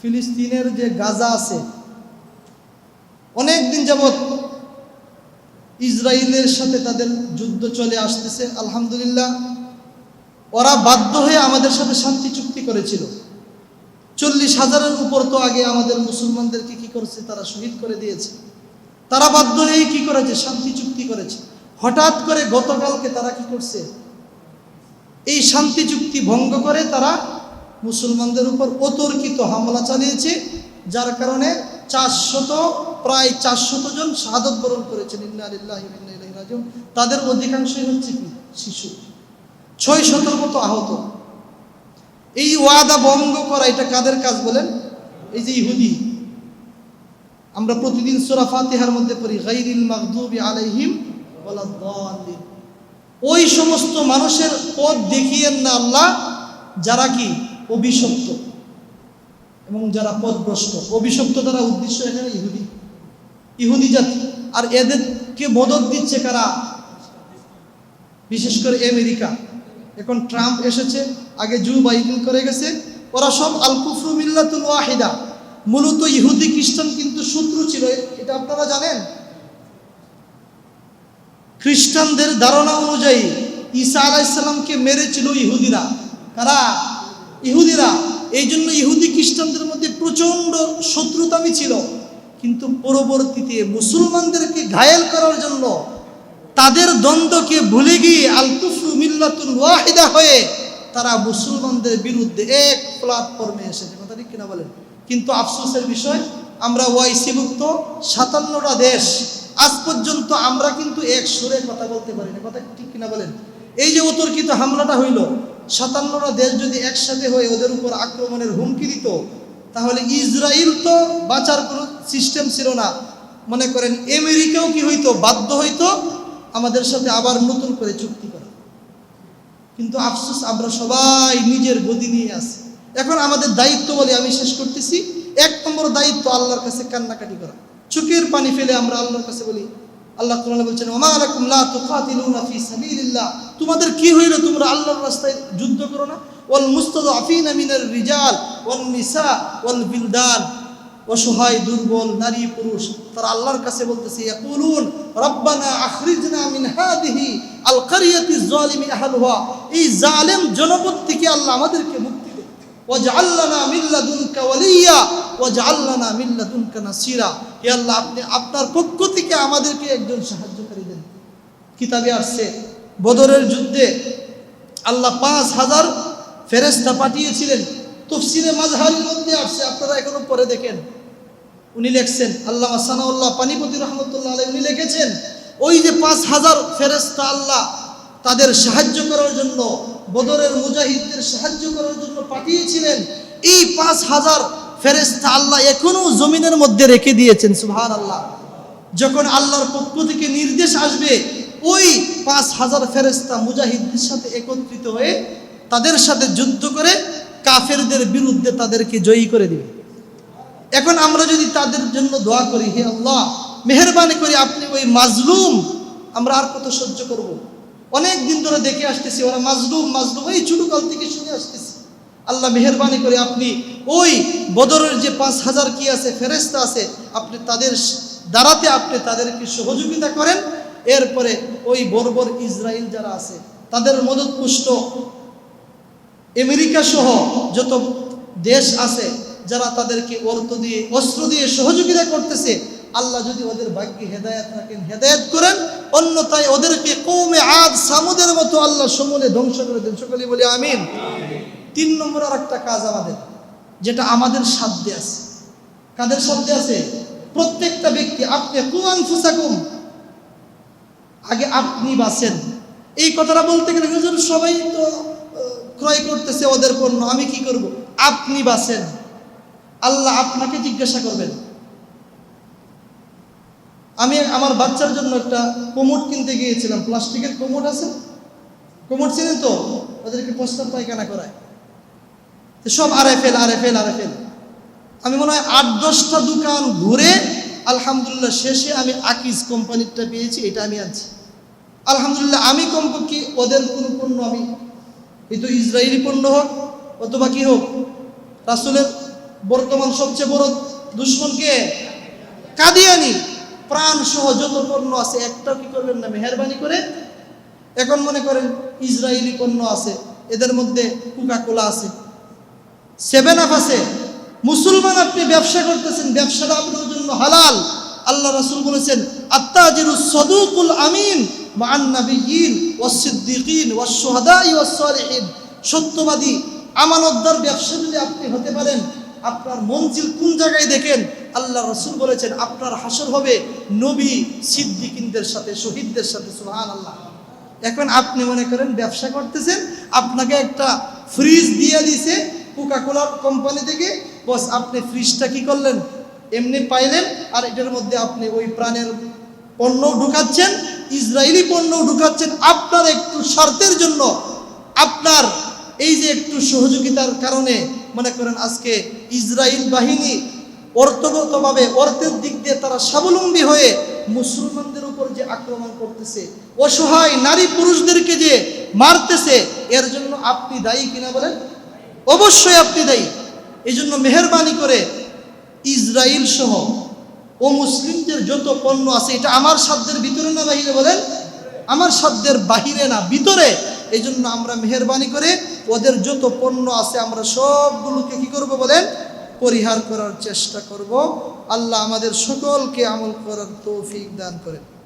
ফিলিস্তিনের যে গাজা আছে অনেক দিন যাবৎ ইসরায়েলের সাথে তাদের যুদ্ধ চলে আসতেছে, আলহামদুলিল্লাহ। ওরা বাধ্য হয়ে আমাদের সাথে শান্তি চুক্তি করেছিল। চল্লিশ হাজারের উপর তো আগে আমাদের মুসলমানদেরকে কি করছে, তারা শহীদ করে দিয়েছে। তারা বাধ্য হয়ে কি করেছে, শান্তি চুক্তি করেছে। হঠাৎ করে গতকালকে তারা কি করছে? এই শান্তি চুক্তি ভঙ্গ করে তারা মুসলমানদের উপর অতর্কিত হামলা চালিয়েছে, যার কারণে চারশত, প্রায় চারশত জন শাহাদত বরণ করেছেন। তাদের অধিকাংশই হচ্ছে কি? শিশু। ছয় শতর মতো আহত। এই ওয়াদা ভঙ্গ করা এটা কাদের কাজ বলেন? এই যে ইহুদি। আমরা প্রতিদিন সূরা ফাতিহার মধ্যে পড়ি গাইরিল মাগদুবি আলাইহিম ওই সমস্ত মানুষের পথ দেখিয়েন না আল্লাহ, যারা কি? অভিশপ্ত। এবং যারা পথভ্রষ্ট অভিশপ্ত দ্বারা উদ্দেশ্য এখানে ইহুদি। ইহুদি জাতি। আর এদেরকে মদত দিচ্ছে কারা? বিশেষ করে আমেরিকা। এখন ট্রাম্প এসেছে, আগে জু বাইডেন করে গেছে। ওরা সব আল কুফরু মিল্লাতুল ওয়াহিদা। মূলত ইহুদি খ্রিস্টান কিন্তু শত্রু ছিল, এটা আপনারা জানেন? খ্রিস্টানদের ধারণা অনুযায়ী ঈসা আলাইসাল্লামকে মেরেছিল ইহুদিরা। কারা? ইহুদিরা, এই জন্য ইহুদি খ্রিস্টানদের মধ্যে প্রচণ্ড শত্রুতামি ছিল। কিন্তু পরবর্তীতে মুসলমানদেরকে ঘায়েল করার জন্য তাদের দ্বন্দ্বকে ভুলে গিয়ে আল মিল্লাতুল ওয়াহিদা হয়ে তারা মুসলমানদের বিরুদ্ধে এক প্ল্যাটফর্মে এসেছে। কথা ঠিক কিনা বলেন? কিন্তু আফসোসের বিষয়, আমরা ওয়াইসিভুক্ত সাতান্নটা দেশ। আজ পর্যন্ত আমরা কিন্তু এক সুরে কথা বলতে পারি না কথা ঠিক কিনা বলেন? এই যে অতর্কিত হামলাটা হইল সাতান্নটা দেশ যদি একসাথে হয়ে ওদের উপর আক্রমণের হুমকি দিত, তাহলে ইসরায়েল তো বাঁচার কোনো সিস্টেম ছিল না। মনে করেন আমেরিকাও কি হইতো, বাধ্য হইতো আমাদের সাথে আবার নতুন করে চুক্তি করা। কিন্তু আফসোস, আমরা সবাই নিজের গদি নিয়ে আসি এখন আমাদের দায়িত্ব বলে আমি শেষ করতেছি। এক নম্বর দায়িত্ব আল্লাহর কাছে কান্নাকাটি করা। চোখের পানি ফেলে আমরা আল্লাহর কাছে বলি আল্লাহ কোরআনে বলছেন তোমাদের কি হইল? তোমরা আল্লাহর রাস্তায় যুদ্ধ করো না? ওয়াল মুস্তাদআফিনা মিনার রিজাল ওয়ান নিসা ওয়াল বিলদান। অসহায়, দুর্বল, নারী, পুরুষ, তারা আল্লাহর কাছে বলতেছে, ইয়াকুলুন, রব্বানা আখরিজনা মিন হাদিহি আল কারিয়াতি যালিমি আহলুহা। এই জালেম জনপদ থেকে আল্লাহ আমাদেরকে মুক্তি দে ওয়াজআলনা মিন লাদুনকা ওয়ালিয়া ওয়াজআলনা মিন লাদুনকা নাসিরা। হে আল্লাহ, আপনি আপনার পক্ষ থেকে আমাদেরকে একজন সাহায্যকারী দেন। কিতাবে আসছে, বদরের যুদ্ধে আল্লাহ পাঁচ হাজার ফেরেস্তা পাঠিয়েছিলেন। তফসিরে মাঝহারির মধ্যে আসছে, আপনারা এখনও পরে দেখেন। উনি লিখছেন আল্লাহ সানাউল্লাহ পানিপতি রহমতুল্লাহ আলাই উনি লিখেছেন, ওই যে পাঁচ হাজার ফেরেস্তা আল্লাহ তাদের সাহায্য করার জন্য বদরের মুজাহিদদের সাহায্য করার জন্য পাঠিয়েছিলেন। এই পাঁচ হাজার ফেরেস্তা আল্লাহ এখনও জমিনের মধ্যে রেখে দিয়েছেন সুহান আল্লাহ যখন আল্লাহর পক্ষ থেকে নির্দেশ আসবে, ওই পাঁচ হাজার ফেরেস্তা মুজাহিদদের সাথে একত্রিত হয়ে তাদের সাথে যুদ্ধ করে কাফেরদের বিরুদ্ধে তাদেরকে জয়ী করে দিবে। এখন আমরা যদি তাদের জন্য দোয়া করি, হে আল্লাহ, মেহরবানি করে, আপনি ওই মাজলুম, আমরা আর কত সহ্য করব। অনেক দিন ধরে দেখে আসতেছি, ওরা মাজলুম মাজলুম, এই ছোটকাল থেকে শুনে আসতেছি। আল্লাহ মেহরবানি করে আপনি ওই বদরের যে পাঁচ হাজার কি আছে ফেরেস্তা আছে, আপনি তাদের দ্বারাতে আপনি তাদেরকে সহযোগিতা করেন। এরপরে ওই বর্বর ইসরায়েল যারা আছে, তাদের মদত পুষ্ট আমেরিকা সহ যত দেশ আছে, যারা তাদেরকে অর্থ দিয়ে, অস্ত্র দিয়ে সহযোগিতা করতেছে আল্লাহ যদি ওদের ভাগ্যে হেদায়ত রাখেন, হেদায়ত করেন, অন্যথায় ওদেরকে কৌমে আদ, সামুদের মতো আল্লাহ সমূলে ধ্বংস করে দেন। সকলে বলি আমিন। তিন নম্বর আর একটা কাজ আমাদের, যেটা আমাদের সাধ্যে আছে। কাদের সাধ্যে আছে? প্রত্যেকটা ব্যক্তি, আপনি কুয়ান ফুসাকুম আগে আপনি বাঁচেন। এই কথাটা বলতে গেলে হুজুর সবাই তো ক্রয় করতেছে ওদের পণ্য, আমি কি করব? আপনি বাঁচেন। আল্লাহ আপনাকে জিজ্ঞাসা করবেন। আমি আমার বাচ্চার জন্য একটা কোমোট কিনতে গিয়েছিলাম। প্লাস্টিকের কোমোট আছে? কোমোট ছিলেন তো? ওদেরকে প্রস্তাব পায়খানা করায়। সব আরে ফেল আরে ফেল আরে ফেল আমি মনে হয় আট, দশটা দোকান ঘুরে আলহামদুলিল্লাহ শেষে আমি আকিজ কোম্পানিরটা পেয়েছি, এটা আমি আনছি। আলহামদুলিল্লাহ আমি কমপক্ষে ওদের কোনো পণ্য আমি, এই তো ইসরায়েলি পণ্য হোক, অথবা কি হোক, রাসুলের বর্তমান সবচেয়ে বড় দুশ্মনকে কাদিয়ানি। প্রাণ সহ যত পণ্য আছে, একটাও কি করবেন না? মেহরবানি করে? এখন মনে করেন ইসরায়েলি পণ্য আছে, এদের মধ্যে কোকা কোলা আছে। সেভেন আপ আছে। মুসলমান আপনি ব্যবসা করতেছেন, ব্যবসাটা আপনার জন্য হালাল। আল্লাহ রাসূল বলেছেন, আত্তাজিরু সদুকুল আমিন মান নাবিয়িন ওয়াস সিদ্দিকিন ওয়াস শুহাদাই ওয়াস সত্যবাদী, আমানতদার ব্যবসা যদি আপনি হতে পারেন, আপনার মঞ্জিল কোন জায়গায় দেখেন? আল্লাহ রসুল বলেছেন, আপনার হাসর হবে নবী সিদ্দিকিনদের সাথে, শহীদদের সাথে সুহান আল্লাহ এখন আপনি মনে করেন ব্যবসা করতেছেন, আপনাকে একটা ফ্রিজ দিয়ে দিছে কোকা কোলার কোম্পানি থেকে। বস, আপনি ফ্রিজটা কি করলেন? এমনি পাইলেন, আর এটার মধ্যে আপনি ওই প্রাণের পণ্য ঢুকাচ্ছেন, ইসরায়েলি পণ্য ঢুকাচ্ছেন। আপনার একটু স্বার্থের জন্য, আপনার এই যে একটু সহযোগিতার কারণে, মনে করেন আজকে ইসরায়েল বাহিনী অর্থগতভাবে, অর্থের দিক দিয়ে তারা স্বাবলম্বী হয়ে মুসলমানদের উপর যে আক্রমণ করতেছে, অসহায় নারী পুরুষদেরকে যে মারতেছে, এর জন্য আপনি দায়ী কিনা বলেন? অবশ্যই আপনি দায়ী। এই জন্য মেহরবানি করে ইসরায়েল সহ ও মুসলিমদের যত পণ্য আছে, এটা আমার সাধ্যের ভিতরে না বাহিরে বলেন? আমার সাধ্যের বাহিরে না, ভিতরে। এই জন্য আমরা মেহরবানি করে ওদের যত পণ্য আছে, আমরা সবগুলোকে কি করব বলেন? পরিহার করার চেষ্টা করব। আল্লাহ আমাদের সকলকে আমল করার তৌফিক দান করেন।